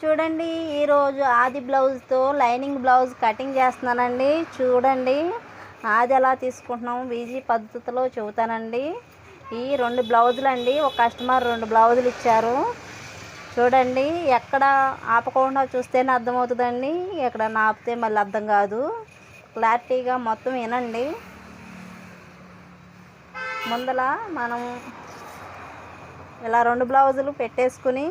చూడండి ఈరోజు ఆది బ్లౌజ్తో లైనింగ్ బ్లౌజ్ కటింగ్ చేస్తున్నానండి. చూడండి ఆది ఎలా తీసుకుంటున్నాము బీజీ పద్ధతిలో చెబుతానండి. ఈ రెండు బ్లౌజులు అండి ఒక కస్టమర్ రెండు బ్లౌజులు ఇచ్చారు. చూడండి ఎక్కడ ఆపకుండా చూస్తేనే అర్థమవుతుందండి ఎక్కడ ఆపితే మళ్ళీ అర్థం కాదు. క్లారిటీగా మొత్తం వినండి. ముందల మనం ఇలా రెండు బ్లౌజులు పెట్టేసుకుని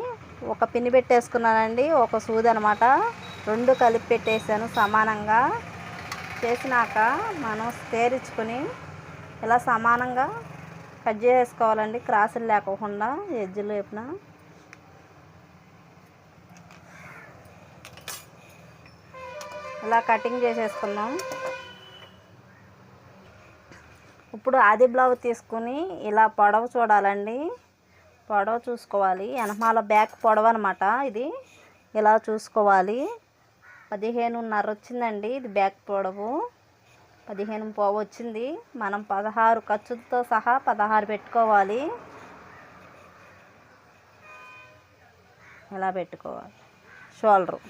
ఒక పిన్ని పెట్టేసుకున్నానండి ఒక సూది అనమాట రెండు కలిపి పెట్టేసాను సమానంగా. చేసినాక మనం స్క్వేర్ ఇచ్చుకొని ఇలా సమానంగా కట్ చేసుకోవాలండి క్రాసులు లేకోకుండా ఎజ్జులు వైపున ఇలా కటింగ్ చేసేసుకున్నాం ఇప్పుడు ఆది బ్లౌజ్ తీసుకుని ఇలా పొడవు చూడాలండి. పొడవ చూసుకోవాలి. వెనకాల బ్యాక్ పొడవ అనమాట ఇది. ఇలా చూసుకోవాలి. పదిహేనున్నర వచ్చిందండి ఇది బ్యాక్ పొడవు. పదిహేను పోవు వచ్చింది. మనం పదహారు ఖర్చులతో సహా పదహారు పెట్టుకోవాలి. ఇలా పెట్టుకోవాలి. షోల్డరు.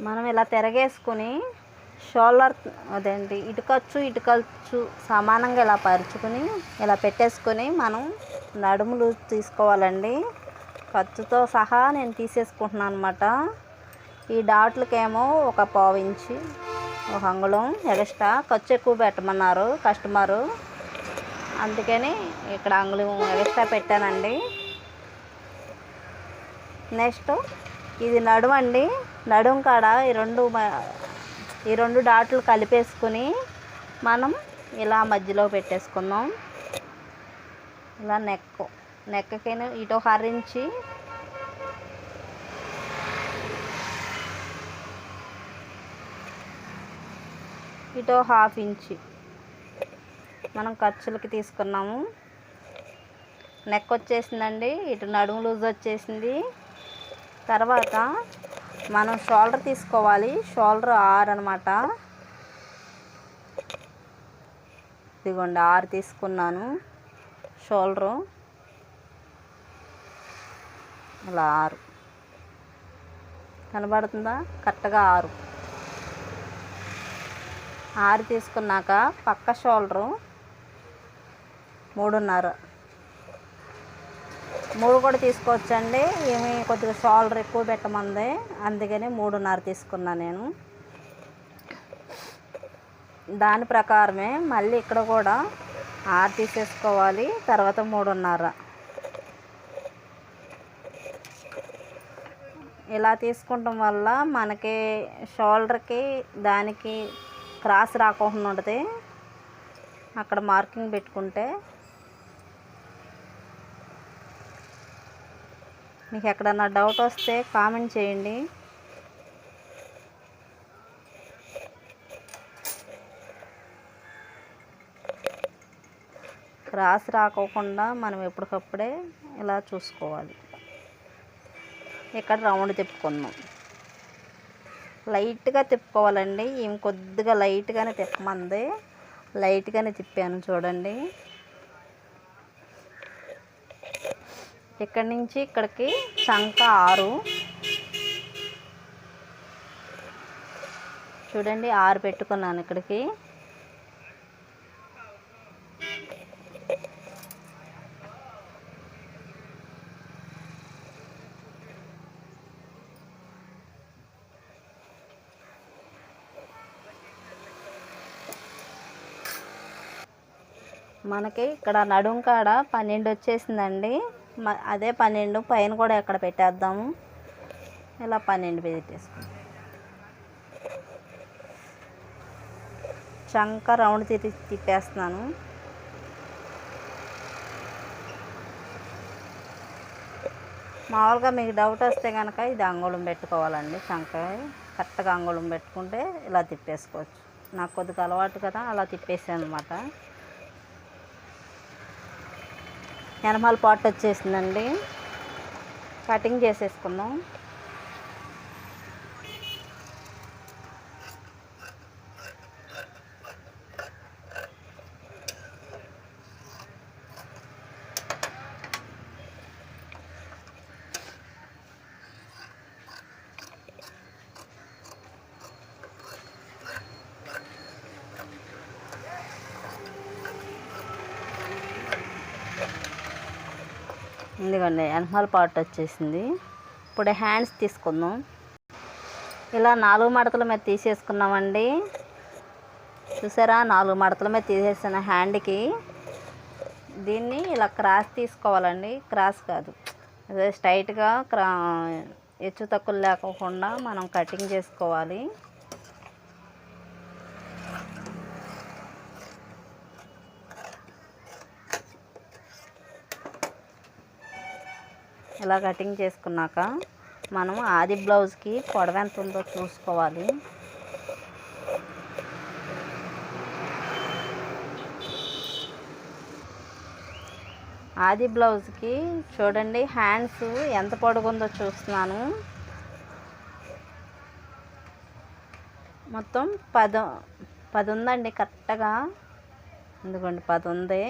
మనం ఇలా తిరగేసుకుని షోల్డర్ అదేంటి ఇటుకచ్చు ఇటుకచ్చు సమానంగా ఇలా పరుచుకుని ఇలా పెట్టేసుకొని మనం నడుములు తీసుకోవాలండి. ఖర్చుతో సహా నేను తీసేసుకుంటున్నాను అనమాట ఈ డాట్లకేమో ఒక పావు ఇంచి ఒక అంగుళం ఎక్స్ట్రా ఖర్చు ఎక్కువ పెట్టమన్నారు కస్టమరు. అందుకని ఇక్కడ అంగుళం ఎక్స్ట్రా పెట్టానండి. నెక్స్ట్ ఇది నడుమండి నడుం నడుము కాడ ఈ రెండు మ- ఈ రెండు డాట్లు కలిపేసుకుని మనం ఇలా మధ్యలో పెట్టేసుకుందాం. ఇలా నెక్ నెక్కకి ఇటు హరించి ఇటు హాఫ్ ఇంచి మనం ఖర్చులకి తీసుకున్నాము. నెక్ వచ్చేసిందండి ఇటు నడుము లూజ్ వచ్చేసింది. తర్వాత మనం షోల్డర్ తీసుకోవాలి. షోల్డర్ ఆరు అనమాట ఇదిగోండి ఆరు తీసుకున్నాను. షోల్డరు. ఇలా ఆరు. కనబడుతుందా? కరెక్ట్గా ఆరు. ఆరు తీసుకున్నాక పక్క షోల్డరు. మూడున్నర. మూడు కూడా తీసుకోవచ్చండి. ఏమి కొద్దిగా షోల్డర్ ఎక్కువ పెట్టమంది. అందుకని మూడున్నర తీసుకున్నా నేను. దాని ప్రకారమే మళ్ళీ ఇక్కడ కూడా ఆరు తీసేసుకోవాలి. తర్వాత మూడున్నర. ఇలా తీసుకుంటాం వల్ల మనకి షోల్డర్కి దానికి క్రాస్ రాకుండా ఉంటుంది. అక్కడ మార్కింగ్ పెట్టుకుంటే మీకు ఎక్కడన్నా డౌట్ వస్తే కామెంట్ చేయండి. క్రాస్ రాకోకుండా మనం ఎప్పటికప్పుడే ఇలా చూసుకోవాలి. ఇక్కడ రౌండ్ తిప్పుకుందాం. లైట్గా తిప్పుకోవాలండి. ఏం కొద్దిగా లైట్గానే తిప్పమంది. లైట్గానే తిప్పాను చూడండి. ఇక్కడి నుంచి ఇక్కడికి? చంక ఆరు. చూడండి ఆరు పెట్టుకున్నాను ఇక్కడికి. మనకి ఇక్కడ నడుం కాడ పన్నెండు వచ్చేసిందండి. అదే పన్నెండు పైన కూడా ఎక్కడ పెట్టేద్దాము? ఇలా పన్నెండు పెట్టేసుకుందాం చంక రౌండ్ తిప్పి తిప్పేస్తున్నాను. మామూలుగా మీకు డౌట్ వస్తే కనుక ఇది అంగుళం పెట్టుకోవాలండి. చంక కరెక్ట్గా అంగుళం పెట్టుకుంటే ఇలా తిప్పేసుకోవచ్చు. నాకు కొద్దిగా అలవాటు కదా అలా తిప్పేసాను అనమాట ఎనమాల పాటు వచ్చేసిందండి. కటింగ్ చేసేసుకుందాం. ఇదిగోండి వెనకాల పార్ట్ వచ్చేసింది. ఇప్పుడు హ్యాండ్స్ తీసుకుందాం. ఇలా నాలుగు మడతల మీద తీసేసుకున్నామండి. చూసారా నాలుగు మడతల మీద తీసేసిన హ్యాండ్కి దీన్ని ఇలా క్రాస్ తీసుకోవాలండి. క్రాస్ కాదు. అదే స్ట్రైట్గా క్రా హెచ్చు తక్కువ లేకుండా మనం కటింగ్ చేసుకోవాలి. ఇలా కటింగ్ చేసుకున్నాక మనం ఆది బ్లౌజ్కి పొడవ ఎంత ఉందో చూసుకోవాలి. ఆది బ్లౌజ్కి చూడండి హ్యాండ్స్ ఎంత పొడుగుందో చూస్తున్నాను. మొత్తం పద పది ఉందండి కరెక్ట్గా. ఎందుకండి పది ఉంది.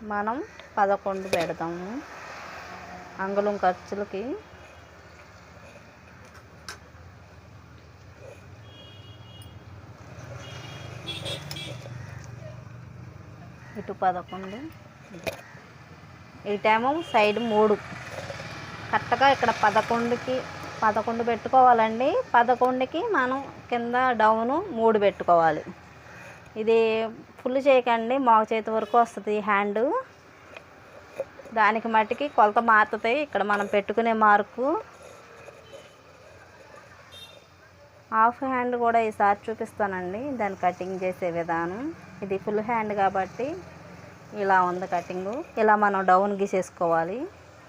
మనం పదకొండు పెడదాము. అంగుళం ఖర్చులకి. ఇటు పదకొండు. ఇటేమో సైడ్ మూడు. కరెక్ట్గా ఇక్కడ పదకొండుకి పదకొండు పెట్టుకోవాలండి. పదకొండుకి మనం కింద డౌను మూడు పెట్టుకోవాలి. ఇది ఫుల్ చేయకండి. మాకు చేతి వరకు వస్తుంది హ్యాండ్. దానికి మట్టికి కొలత మారుతుంది ఇక్కడ మనం పెట్టుకునే మార్కు హాఫ్ హ్యాండ్ కూడా ఈసారి చూపిస్తానండి. దాన్ని కటింగ్ చేసే విధానం. ఇది ఫుల్ హ్యాండ్ కాబట్టి ఇలా ఉంది కటింగు. ఇలా మనం డౌన్ గీసేసుకోవాలి.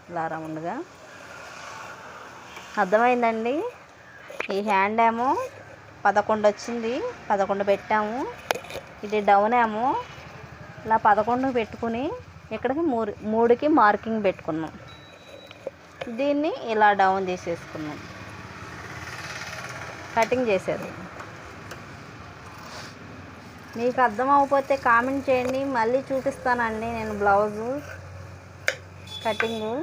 ఇలా రౌండ్గా. అర్థమైందండి? ఈ హ్యాండ్ ఏమో పదకొండు వచ్చింది. పదకొండు పెట్టాము. ఇది డౌన్ ఏమో. ఇలా పదకొండు పెట్టుకుని ఇక్కడికి మూడు మూడుకి మార్కింగ్ పెట్టుకున్నాం. దీన్ని ఇలా డౌన్ చేసేసుకున్నాం కటింగ్ చేసేది మీకు అర్థం అవ్వకపోతే కామెంట్ చేయండి మళ్ళీ చూపిస్తానండి నేను బ్లౌజు కటింగు.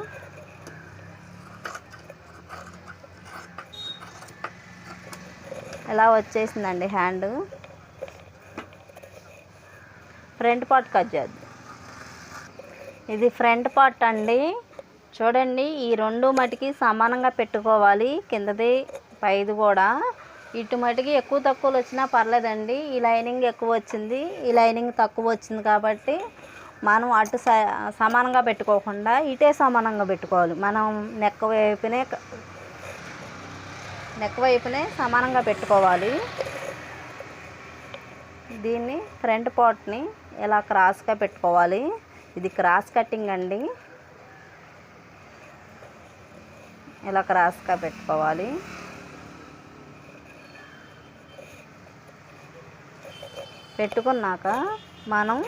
ఇలా వచ్చేసిందండి హ్యాండ్. ఫ్రంట్ పార్ట్ కట్ చేద్దాం. ఇది ఫ్రంట్ పార్ట్ అండి. చూడండి ఈ రెండు మటుకి సమానంగా పెట్టుకోవాలి. కిందది పైది కూడా. ఇటు మటుకి ఎక్కువ తక్కువలు వచ్చినా పర్లేదండి. ఈ లైనింగ్ ఎక్కువ వచ్చింది. ఈ లైనింగ్ తక్కువ వచ్చింది కాబట్టి మనం అటు స- సమానంగా పెట్టుకోకుండా ఇటే సమానంగా పెట్టుకోవాలి. మనం నెక్క వైపునే క- నెక్ వైపునే సమానంగా పెట్టుకోవాలి. దీన్ని ఫ్రంట్ పార్ట్ని ఇలా క్రాస్గా పెట్టుకోవాలి. ఇది క్రాస్ కటింగ్ అండి. ఇలా క్రాస్గా పెట్టుకోవాలి. పెట్టుకున్నాక మనం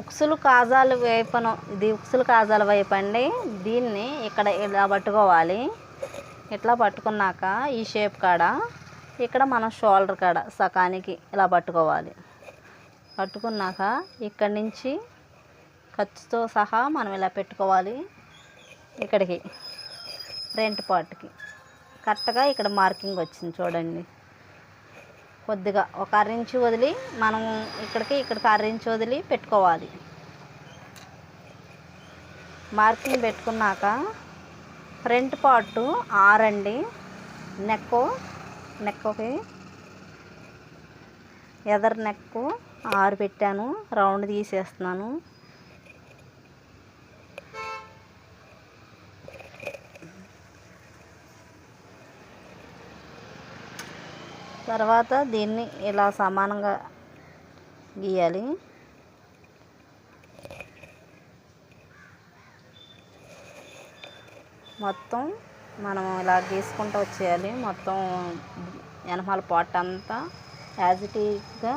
ఉక్సులు కాజాల వైపును ఇది ఉక్సులు కాజాల వైపు అండి. దీన్ని ఇక్కడ ఇలా పట్టుకోవాలి. ఇట్లా పట్టుకున్నాక ఈ షేప్ కాడ ఇక్కడ మనం షోల్డర్ కాడ సకానికి ఇలా పట్టుకోవాలి. కట్టుకున్నాక ఇక్కడి నుంచి ఖర్చుతో సహా మనం ఇలా పెట్టుకోవాలి ఇక్కడికి ఫ్రంట్ పార్ట్కి కరెక్ట్గా ఇక్కడ మార్కింగ్ వచ్చింది చూడండి. కొద్దిగా ఒక అరించి వదిలి మనం ఇక్కడికి ఇక్కడికి అరించి వదిలి పెట్టుకోవాలి. మార్కింగ్ పెట్టుకున్నాక ఫ్రంట్ పార్ట్ ఆరండి నెక్కు నెక్కకి ఎదర్ నెక్కు ఆరు పెట్టాను. రౌండ్ తీసేస్తున్నాను. తర్వాత దీన్ని ఇలా సమానంగా గీయాలి. మొత్తం మనం ఇలా గీసుకుంటూ వచ్చేయాలి. మొత్తం వెనకాల పాట్ అంతా యాజిటీగా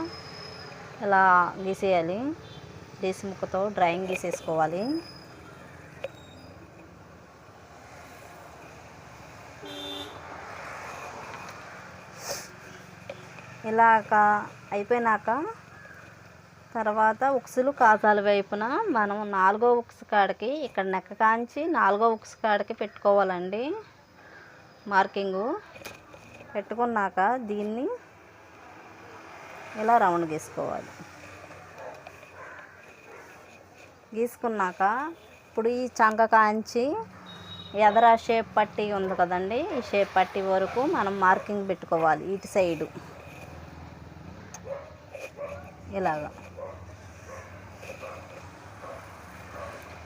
ఇలా గీసేయాలి. డీసి ముక్కతో డ్రాయింగ్ గీసేసుకోవాలి. ఇలాగ అయిపోయినాక తర్వాత ఉక్సులు కాజాల వైపున మనం నాలుగో ఉక్స్ కాడికి ఇక్కడ నెక్క కాంచి నాలుగో ఉక్స్ కాడికి పెట్టుకోవాలండి. మార్కింగు పెట్టుకున్నాక దీన్ని ఇలా రౌండ్ గీసుకోవాలి? గీసుకున్నాక ఇప్పుడు ఈ చంక కాంచి ఎదర షేప్ పట్టి ఉంది కదండి ఈ షేప్ పట్టి వరకు మనం మార్కింగ్ పెట్టుకోవాలి ఇటు సైడు. ఇలాగా.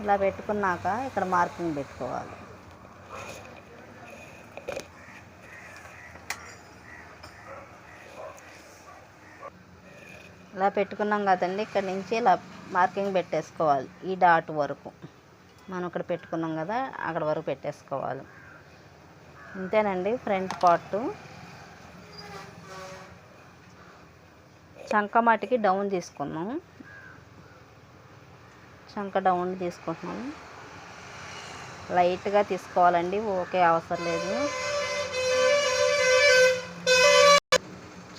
ఇలా పెట్టుకున్నాక ఇక్కడ మార్కింగ్ పెట్టుకోవాలి. ఇలా పెట్టుకున్నాం కదండి. ఇక్కడ నుంచి ఇలా మార్కింగ్ పెట్టేసుకోవాలి. ఈ డాట్ వరకు. మనం ఇక్కడ పెట్టుకున్నాం కదా అక్కడ వరకు పెట్టేసుకోవాలి. అంతేనండి ఫ్రంట్ పార్ట్. చంక మాటికి డౌన్ తీసుకున్నాం. చంక డౌన్ తీసుకుంటున్నాం. లైట్గా తీసుకోవాలండి ఓకే అవసరం లేదు.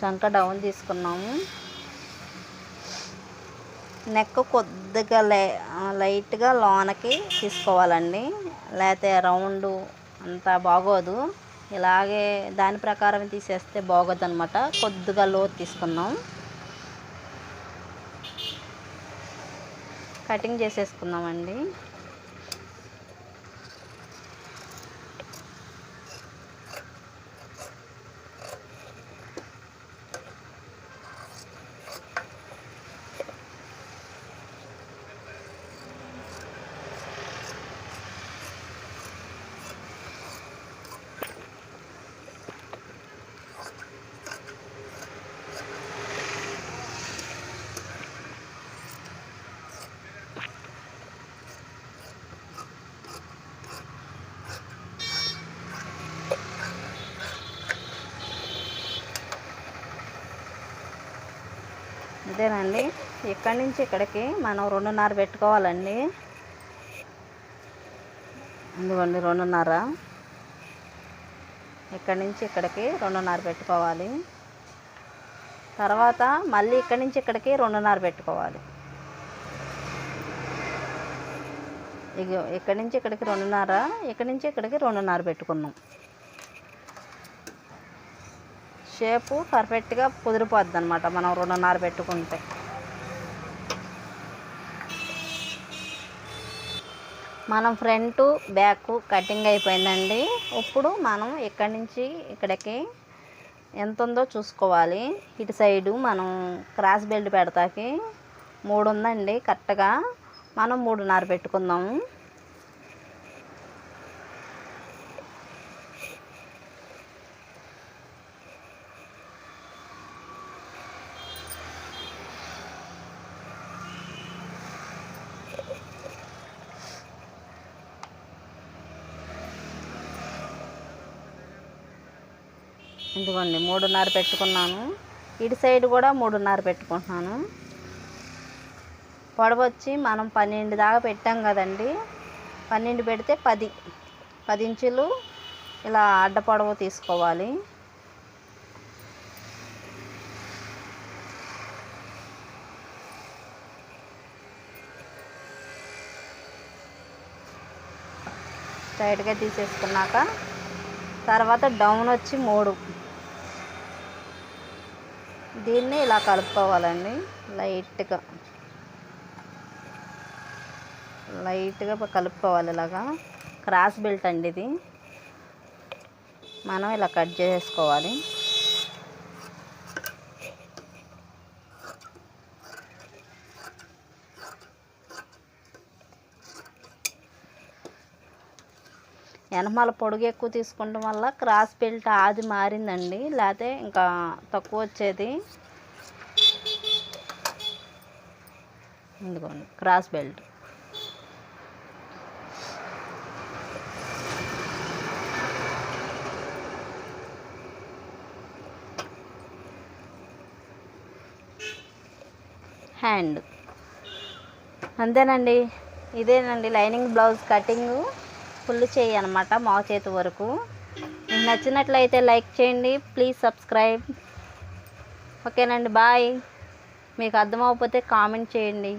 చంక డౌన్ తీసుకున్నాము. నెక్ కొద్దిగా లై లైట్గా లోనకి తీసుకోవాలండి. లేకపోతే రౌండ్ అంత బాగోదు. ఇలాగే దాని ప్రకారం తీసేస్తే బాగోదు అనమాట కొద్దిగా లో తీసుకున్నాం కటింగ్ చేసేసుకున్నామండి ఇదేనండి. ఇక్కడి నుంచి ఇక్కడికి మనం రెండున్నర పెట్టుకోవాలండి. ఇదిగోండి రెండున్నర. ఇక్కడి నుంచి ఇక్కడికి రెండున్నర పెట్టుకోవాలి. తర్వాత మళ్ళీ ఇక్కడి నుంచి ఇక్కడికి రెండున్నర పెట్టుకోవాలి. ఇక ఇక్కడి నుంచి ఇక్కడికి రెండున్నర ఇక్కడి నుంచి ఇక్కడికి రెండున్నర పెట్టుకున్నాం. షేపు పర్ఫెక్ట్గా కుదిరిపోద్ది అనమాట మనం రెండున్నర పెట్టుకుంటే. మనం ఫ్రంట్ బ్యాక్ కటింగ్ అయిపోయిందండి. ఇప్పుడు మనం ఇక్కడి నుంచి ఇక్కడికి ఎంత ఉందో చూసుకోవాలి. ఇటు సైడు మనం క్రాస్ బెల్ట్ పెడతాకి మూడు ఉందండి కరెక్ట్గా. మనం మూడున్నర పెట్టుకుందాము ఇదిగోండి మూడున్నర పెట్టుకున్నాను. ఇటు సైడ్ కూడా మూడున్నర పెట్టుకుంటున్నాను. పొడవచ్చి మనం పన్నెండు దాకా పెట్టాం కదండి. పన్నెండు పెడితే పది. పది ఇంచులు ఇలా అడ్డ పొడవు తీసుకోవాలి. స్ట్రైట్గా తీసేసుకున్నాక తర్వాత డౌన్ వచ్చి మూడు. దీన్ని ఇలా కలుపుకోవాలండి. లైట్గా. లైట్గా కలుపుకోవాలి ఇలాగా. క్రాస్ బెల్ట్ అండి ఇది. మనం ఇలా కట్ చేసుకోవాలి. వెనమాల పొడుగు ఎక్కువ తీసుకోవడం వల్ల క్రాస్ బెల్ట్ ఆది మారిందండి. లేకపోతే ఇంకా తక్కువ వచ్చేది. ఇదిగోండి క్రాస్ బెల్ట్. హ్యాండ్. అంతేనండి. ఇదేనండి లైనింగ్ బ్లౌజ్ కటింగు. ఫుల్ చేయి అనమాట మా చేతి వరకు. మీకు నచ్చినట్లయితే లైక్ చేయండి ప్లీజ్ సబ్స్క్రైబ్. ఓకేనండి బాయ్. మీకు అర్థమవకపోతే కామెంట్ చేయండి.